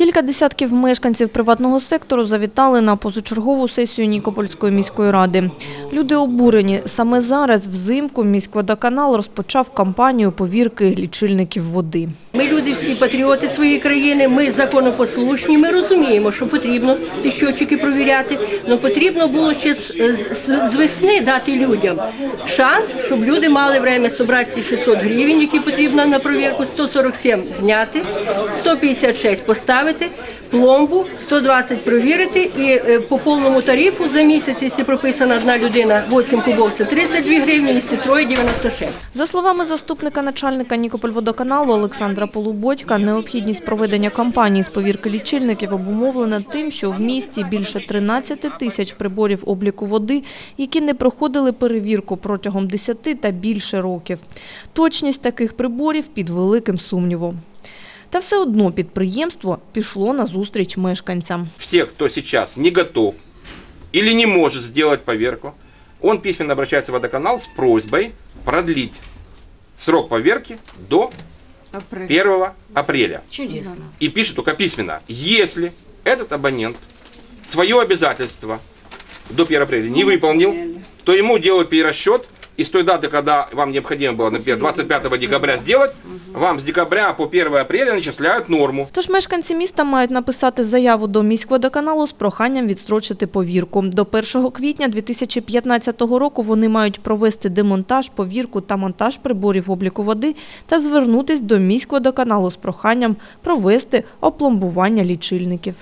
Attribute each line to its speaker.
Speaker 1: Кілька десятків мешканців приватного сектору завітали на позачергову сесію Нікопольської міської ради. Люди обурені. Саме зараз взимку міськводоканал розпочав кампанію повірки лічильників води.
Speaker 2: Ми люди всі патріоти своєї країни, ми законопослушні, ми розуміємо, що потрібно ці щочики провіряти, але потрібно було ще з, весни дати людям шанс, щоб люди мали время зібрати ці 600 гривень, які потрібно на провірку, 147 зняти, 156 поставити, пломбу, 120 провірити і е, по повному тарифу за місяць, якщо прописана одна людина, 8 кубов, це 32 гривні, якщо троє 96.
Speaker 1: За словами заступника начальника Нікопольводоканалу Олександра Полубодька, необхідність проведення кампанії з повірки лічильників обумовлена тим, що в місті більше 13 тисяч приборів обліку води, які не проходили перевірку протягом 10 та більше років. Точність таких приборів під великим сумнівом. Та все одно підприємство пішло на зустріч мешканцям.
Speaker 3: все, кто сейчас не готов или не может сделать поверку, он письменно обращается в водоканал с просьбой продлить срок поверки до 1 апреля.
Speaker 4: Чудесно.
Speaker 3: И пишет только письменно, если этот абонент свое обязательство до 1 апреля не выполнил, то ему делают перерасчет, и с той даты, когда вам необходимо было, например, 25 декабря сделать, вам с декабря по 1 апреля начисляют норму.
Speaker 1: Тож мешканці міста мають написати заяву до міськводоканалу з проханням відстрочити повірку. До 1 квітня 2015 року вони мають провести демонтаж, повірку та монтаж приборів обліку води та звернутись до міськводоканалу з проханням провести опломбування лічильників.